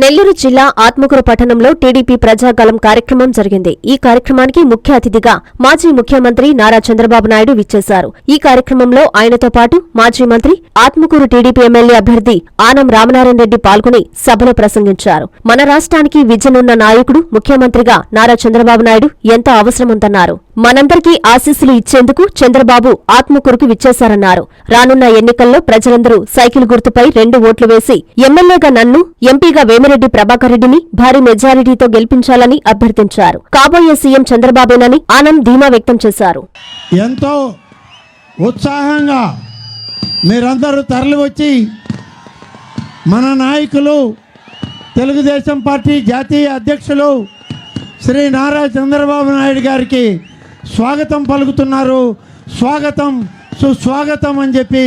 నెల్లూరు జిల్లా ఆత్మకూరు పట్టణంలో టీడీపీ ప్రజాగలం కార్యక్రమం జరిగింది. ఈ కార్యక్రమానికి ముఖ్య అతిథిగా మాజీ ముఖ్యమంత్రి నారా చంద్రబాబు నాయుడు విచ్చేశారు. ఈ కార్యక్రమంలో ఆయనతో పాటు మాజీ మంత్రి ఆత్మకూరు టీడీపీ ఎమ్మెల్యే అభ్యర్థి ఆనం రామనారాయణ రెడ్డి పాల్గొని సభలో ప్రసంగించారు. మన రాష్ట్రానికి విజనున్న నాయకుడు ముఖ్యమంత్రిగా నారా చంద్రబాబు నాయుడు ఎంతో అవసరముందన్నారు. మనందరికీ ఆశీస్సులు ఇచ్చేందుకు చంద్రబాబు ఆత్మకూరుకు విచ్చేశారన్నారు. రానున్న ఎన్నికల్లో ప్రజలందరూ సైకిల్ గుర్తుపై రెండు ఓట్లు వేసి ఎమ్మెల్యేగా నన్ను ఎంపీగా వేమిరెడ్డి ప్రభాకర్ రెడ్డిని భారీ మెజారిటీతో గెలిపించాలని అభ్యర్థించారు. కాబోయే సీఎం చంద్రబాబేనని ఆనంద్ ధీమా వ్యక్తం చేశారు. ఎంతో ఉత్సాహంగా మీరందరూ తరలివచ్చి మన నాయకులు తెలుగుదేశం పార్టీ జాతీయ అధ్యక్షులు శ్రీ నారా చంద్రబాబు నాయుడు గారికి స్వాగతం పలుకుతున్నారు. స్వాగతం సుస్వాగతం అని చెప్పి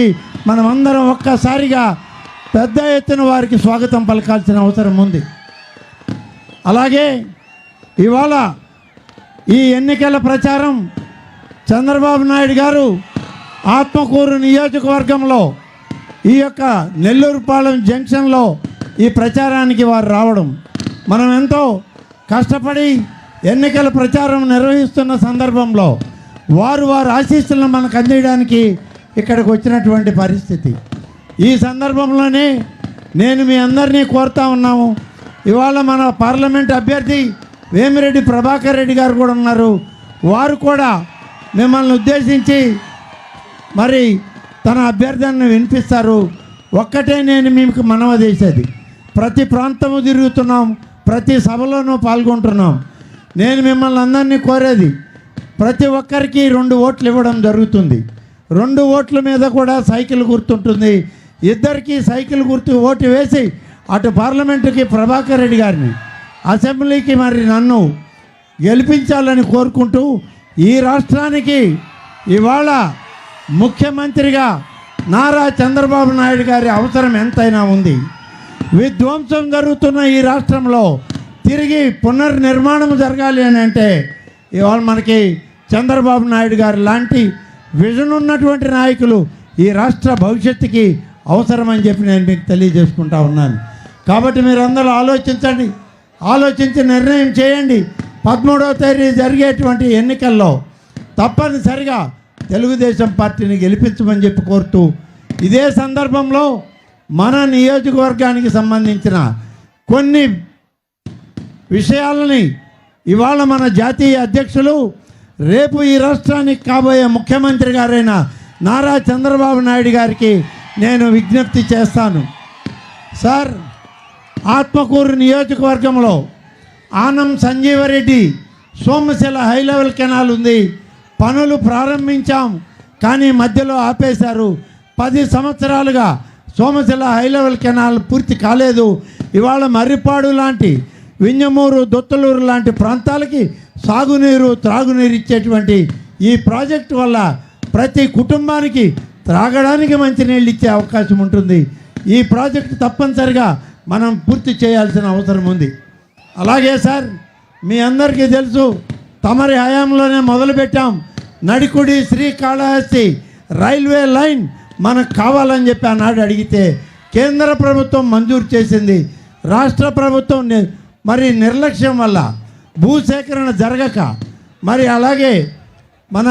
మనమందరం ఒక్కసారిగా పెద్ద ఎత్తున వారికి స్వాగతం పలకాల్సిన అవసరం ఉంది. అలాగే ఇవాళ ఈ ఎన్నికల ప్రచారం చంద్రబాబు నాయుడు గారు ఆత్మకూరు నియోజకవర్గంలో ఈ యొక్క నెల్లూరుపాలెం జంక్షన్లో ఈ ప్రచారానికి వారు రావడం. మనం ఎంతో కష్టపడి ఎన్నికల ప్రచారం నిర్వహిస్తున్న సందర్భంలో వారు వారు ఆశీస్సులను మనకు అందించడానికి ఇక్కడికి వచ్చినటువంటి పరిస్థితి. ఈ సందర్భంలోనే నేను మీ అందరినీ కోరుతా ఉన్నాము. ఇవాళ మన పార్లమెంట్ అభ్యర్థి వేమిరెడ్డి ప్రభాకర్ రెడ్డి గారు కూడా ఉన్నారు. వారు కూడా మిమ్మల్ని ఉద్దేశించి మరి తన అభ్యర్థులను వినిపిస్తారు. ఒక్కటే నేను మీకు మనవ చేసేది. ప్రతి ప్రాంతము తిరుగుతున్నాం ప్రతి సభలోనూ పాల్గొంటున్నాం. నేను మిమ్మల్ని అందరినీ కోరేది ప్రతి ఒక్కరికి రెండు ఓట్లు ఇవ్వడం జరుగుతుంది. రెండు ఓట్ల మీద కూడా సైకిల్ గుర్తుంటుంది. ఇద్దరికి సైకిల్ గుర్తు ఓటు వేసి అటు పార్లమెంటుకి ప్రభాకర్ రెడ్డి గారిని అసెంబ్లీకి మరి నన్ను గెలిపించాలని కోరుకుంటూ ఈ రాష్ట్రానికి ఇవాళ ముఖ్యమంత్రిగా నారా చంద్రబాబు నాయుడు గారి అవసరం ఎంతైనా ఉంది. విధ్వంసం జరుగుతున్న ఈ రాష్ట్రంలో తిరిగి పునర్నిర్మాణం జరగాలి అని అంటే ఇవాళ మనకి చంద్రబాబు నాయుడు గారు లాంటి విజన్ ఉన్నటువంటి నాయకులు ఈ రాష్ట్ర భవిష్యత్తుకి అవసరమని చెప్పి నేను మీకు తెలియజేసుకుంటా ఉన్నాను. కాబట్టి మీరందరూ ఆలోచించండి. ఆలోచించి నిర్ణయం చేయండి. పదమూడవ తేదీ జరిగేటువంటి ఎన్నికల్లో తప్పనిసరిగా తెలుగుదేశం పార్టీని గెలిపించమని చెప్పి కోరుతూ ఇదే సందర్భంలో మన నియోజకవర్గానికి సంబంధించిన కొన్ని విషయాలని ఇవాళ మన జాతీయ అధ్యక్షులు రేపు ఈ రాష్ట్రానికి కాబోయే ముఖ్యమంత్రి గారైన నారా చంద్రబాబు నాయుడు గారికి నేను విజ్ఞప్తి చేస్తాను. సార్ ఆత్మకూరు నియోజకవర్గంలో Anam Sanjeevareddy Somasila high level canal ఉంది. పనులు ప్రారంభించాం కానీ మధ్యలో ఆపేశారు. పది సంవత్సరాలుగా సోమశిల హై లెవెల్ కెనాల్ పూర్తి కాలేదు. ఇవాళ మర్రిపాడు లాంటి వింజమూరు దొత్తలూరు లాంటి ప్రాంతాలకి సాగునీరు త్రాగునీరు ఇచ్చేటువంటి ఈ ప్రాజెక్టు వల్ల ప్రతి కుటుంబానికి త్రాగడానికి మంచినీళ్ళు ఇచ్చే అవకాశం ఉంటుంది. ఈ ప్రాజెక్టు తప్పనిసరిగా మనం పూర్తి చేయాల్సిన అవసరం ఉంది. అలాగే సార్ మీ అందరికీ తెలుసు తమరి హయాంలోనే మొదలుపెట్టాం. నడికుడి శ్రీకాళహస్తి రైల్వే లైన్ మనకు కావాలని చెప్పి ఆనాడు అడిగితే కేంద్ర ప్రభుత్వం మంజూరు చేసింది. రాష్ట్ర ప్రభుత్వం మరి నిర్లక్ష్యం వల్ల భూసేకరణ జరగక మరి అలాగే మన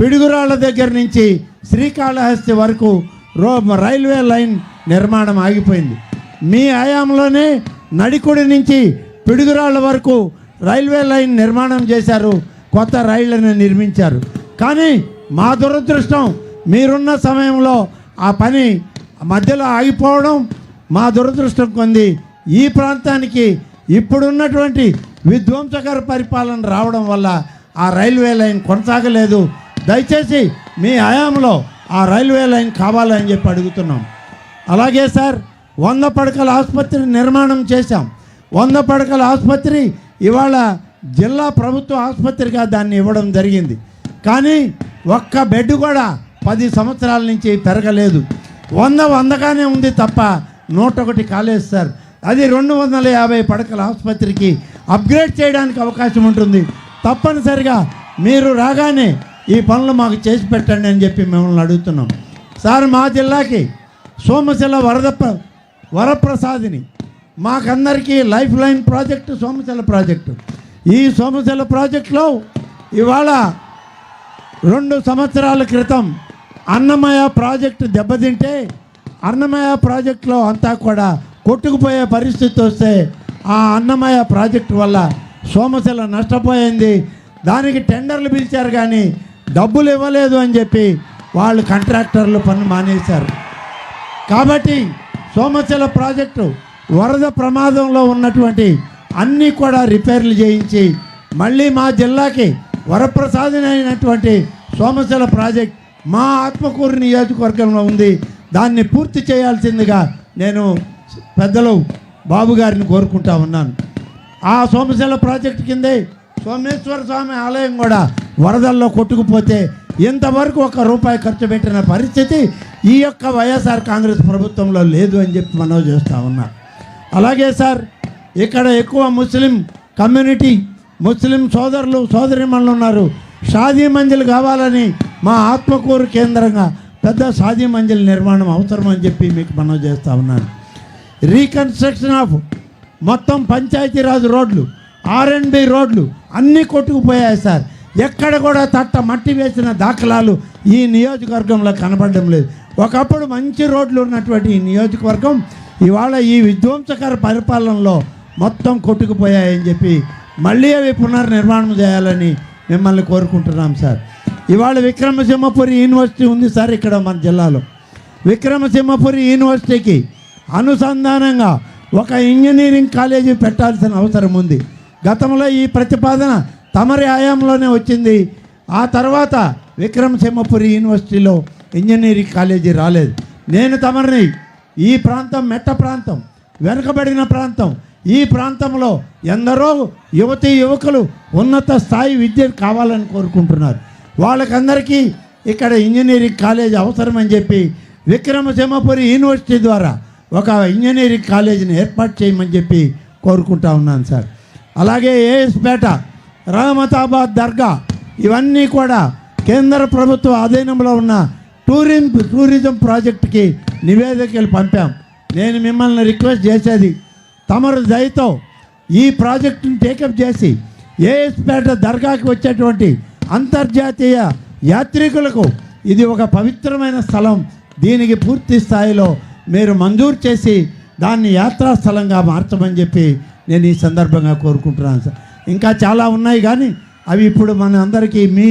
పిడుగురాళ్ళ దగ్గర నుంచి శ్రీకాళహస్తి వరకు రో రైల్వే లైన్ నిర్మాణం ఆగిపోయింది. మీ ఆయాంలోనే నడికుడి నుంచి పిడుగురాళ్ళ వరకు రైల్వే లైన్ నిర్మాణం చేశారు కొత్త రైళ్ళను నిర్మించారు. కానీ మా దురదృష్టం మీరున్న సమయంలో ఆ పని మధ్యలో ఆగిపోవడం మా దురదృష్టం కొంది. ఈ ప్రాంతానికి ఇప్పుడున్నటువంటి విధ్వంసకర పరిపాలన రావడం వల్ల ఆ రైల్వే లైన్ కొనసాగలేదు. దయచేసి మీ హయాంలో ఆ రైల్వే లైన్ కావాలని చెప్పి అడుగుతున్నాం. అలాగే సార్ వంద పడకల ఆసుపత్రి నిర్మాణం చేశాం. వంద పడకల ఆసుపత్రి ఇవాళ జిల్లా ప్రభుత్వ ఆసుపత్రిగా దాన్ని ఇవ్వడం జరిగింది. కానీ ఒక్క బెడ్ కూడా పది సంవత్సరాల నుంచి పెరగలేదు. వంద వందగానే ఉంది తప్ప నూట ఒకటి కాలేదు సార్. అది రెండు వందల యాభై పడకల ఆసుపత్రికి అప్గ్రేడ్ చేయడానికి అవకాశం ఉంటుంది. తప్పనిసరిగా మీరు రాగానే ఈ పనులు మాకు చేసి పెట్టండి అని చెప్పి మిమ్మల్ని అడుగుతున్నాం. సార్ మా జిల్లాకి సోమశిల వరద ప్ర- వరప్రసాదిని. మాకందరికీ life line project Somasila project. ఈ సోమశిల ప్రాజెక్టులో ఇవాళ రెండు సంవత్సరాల క్రితం అన్నమయ్య ప్రాజెక్టు దెబ్బతింటే అన్నమయ్య ప్రాజెక్టులో అంతా కూడా కొట్టుకుపోయే పరిస్థితి వస్తే ఆ అన్నమయ్య ప్రాజెక్టు వల్ల సోమశిల నష్టపోయింది. దానికి టెండర్లు పిలిచారు కానీ డబ్బులు ఇవ్వలేదు అని చెప్పి వాళ్ళు కాంట్రాక్టర్లు పని మానేశారు. కాబట్టి సోమశిల ప్రాజెక్టు వరద ప్రమాదంలో ఉన్నటువంటి అన్నీ కూడా రిపేర్లు చేయించి మళ్ళీ మా జిల్లాకి వరప్రసాదమైనటువంటి సోమశిల ప్రాజెక్ట్ మా ఆత్మకూరు నియోజకవర్గంలో ఉంది. దాన్ని పూర్తి చేయాల్సిందిగా నేను పెద్దలు బాబు గారిని కోరుకుంటా ఉన్నాను. ఆ సోమశిల ప్రాజెక్టు కిందే సోమేశ్వర స్వామి ఆలయం కూడా వరదల్లో కొట్టుకుపోతే ఇంతవరకు ఒక రూపాయి ఖర్చు పెట్టిన పరిస్థితి ఈ యొక్క వైఎస్ఆర్ కాంగ్రెస్ ప్రభుత్వంలో లేదు అని చెప్పి మనం చేస్తూ ఉన్నారు అలాగే సార్ ఇక్కడ ఎక్కువ ముస్లిం కమ్యూనిటీ ముస్లిం సోదరులు సోదరిమణులు ఉన్నారు. షాదీ మంజిల్ కావాలని మా ఆత్మకూరు కేంద్రంగా పెద్ద షాదీ మంజిల్ నిర్మాణం అవసరం అని చెప్పి మీకు మనం చేస్తూ ఉన్నాను. రీకన్స్ట్రక్షన్ ఆఫ్ మొత్తం పంచాయతీరాజ్ రోడ్లు ఆర్ఎండ్బి రోడ్లు అన్నీ కొట్టుకుపోయాయి సార్. ఎక్కడ కూడా తట్ట మట్టి వేసిన దాఖలాలు ఈ నియోజకవర్గంలో కనపడడం లేదు. ఒకప్పుడు మంచి రోడ్లు ఉన్నటువంటి ఈ నియోజకవర్గం ఇవాళ ఈ విధ్వంసకర పరిపాలనలో మొత్తం కొట్టుకుపోయాయని చెప్పి మళ్ళీ అవి పునర్నిర్మాణం చేయాలని మిమ్మల్ని కోరుకుంటున్నాం సార్. ఇవాళ విక్రమసింహపురి యూనివర్సిటీ ఉంది సార్ ఇక్కడ మన జిల్లాలో. విక్రమసింహపురి యూనివర్సిటీకి అనుసంధానంగా ఒక ఇంజనీరింగ్ కాలేజీ పెట్టాల్సిన అవసరం ఉంది. గతంలో ఈ ప్రతిపాదన తమరి హయాంలోనే వచ్చింది. ఆ తర్వాత విక్రమసింహపురి యూనివర్సిటీలో ఇంజనీరింగ్ కాలేజీ రాలేదు. నేను తమరిని ఈ ప్రాంతం మెట్ట ప్రాంతం వెనుకబడిన ప్రాంతం ఈ ప్రాంతంలో ఎందరో యువతి యువకులు ఉన్నత స్థాయి విద్య కావాలని కోరుకుంటున్నారు. వాళ్ళకందరికీ ఇక్కడ ఇంజనీరింగ్ కాలేజ్ అవసరమని చెప్పి విక్రమసింహపురి యూనివర్సిటీ ద్వారా ఒక ఇంజనీరింగ్ కాలేజీని ఏర్పాటు చేయమని చెప్పి కోరుకుంటా ఉన్నాను సార్. అలాగే ఏఎస్పేట రహమతాబాద్ దర్గా ఇవన్నీ కూడా కేంద్ర ప్రభుత్వ ఆధీనంలో ఉన్న టూరిం టూరిజం ప్రాజెక్టుకి నివేదికలు పంపాం. నేను మిమ్మల్ని రిక్వెస్ట్ చేసేది తమరు దయతో ఈ ప్రాజెక్టును టేకప్ చేసి ఏఎస్పేట దర్గాకి వచ్చేటువంటి అంతర్జాతీయ యాత్రికులకు ఇది ఒక పవిత్రమైన స్థలం. దీనికి పూర్తి స్థాయిలో మీరు మంజూరు చేసి దాన్ని యాత్రా స్థలంగా మార్చమని చెప్పి నేను ఈ సందర్భంగా కోరుకుంటున్నాను సార్. ఇంకా చాలా ఉన్నాయి కానీ అవి ఇప్పుడు మన అందరికీ మీ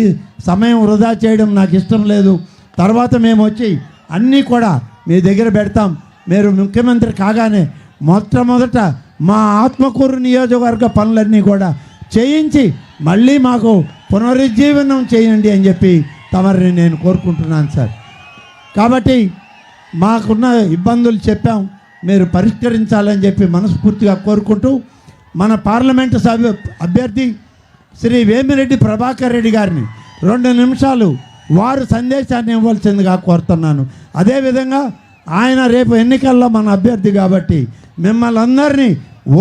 సమయం వృధా చేయడం నాకు ఇష్టం లేదు. తర్వాత మేము వచ్చి అన్నీ కూడా మీ దగ్గర పెడతాం. మీరు ముఖ్యమంత్రి కాగానే మొట్టమొదట మా ఆత్మకూరు నియోజకవర్గ పనులన్నీ కూడా చేయించి మళ్ళీ మాకు పునరుజ్జీవనం చేయండి అని చెప్పి తమరిని నేను కోరుకుంటున్నాను సార్. కాబట్టి మాకున్న ఇబ్బందులు చెప్పాం. మీరు పరిష్కరించాలని చెప్పి మనస్ఫూర్తిగా కోరుకుంటూ మన పార్లమెంటు సభ్యు అభ్యర్థి శ్రీ వేమిరెడ్డి ప్రభాకర్ రెడ్డి గారిని రెండు నిమిషాలు వారు సందేశాన్ని ఇవ్వాల్సిందిగా కోరుతున్నాను. అదేవిధంగా ఆయన రేపు ఎన్నికల్లో మన అభ్యర్థి కాబట్టి మిమ్మల్ని అందరినీ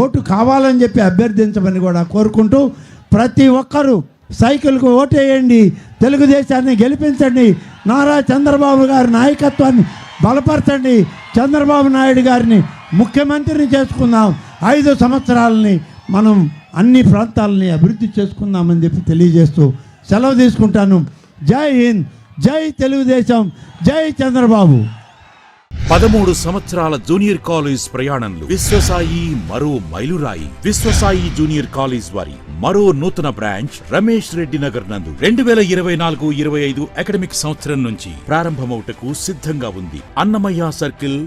ఓటు కావాలని చెప్పి అభ్యర్థించమని కూడా కోరుకుంటూ ప్రతి ఒక్కరూ సైకిల్కు ఓటేయండి తెలుగుదేశాన్ని గెలిపించండి నారా చంద్రబాబు గారి నాయకత్వాన్ని బలపరచండి చంద్రబాబు నాయుడు గారిని ముఖ్యమంత్రిని చేసుకుందాం. ఐదు సంవత్సరాలని మనం అన్ని ప్రాంతాలని అభివృద్ధి చేసుకుందామని చెప్పి తెలియజేస్తూ సెలవు తీసుకుంటాను. జై హింద్ జై తెలుగుదేశం జై చంద్రబాబు. పదమూడు సంవత్సరాల జూనియర్ కాలేజ్ ప్రయాణంలో విశ్వసాయి మరో మైలురాయి. విశ్వసాయి జూనియర్ కాలేజ్ వారి మరో నూతన బ్రాంచ్ రమేష్ రెడ్డి నగర్ నందు రెండు వేల ఇరవై నాలుగు ఇరవై ఐదు అకాడమిక్ సంవత్సరం నుంచి ప్రారంభమవుటకు సిద్ధంగా ఉంది. అన్నమయ్య సర్కిల్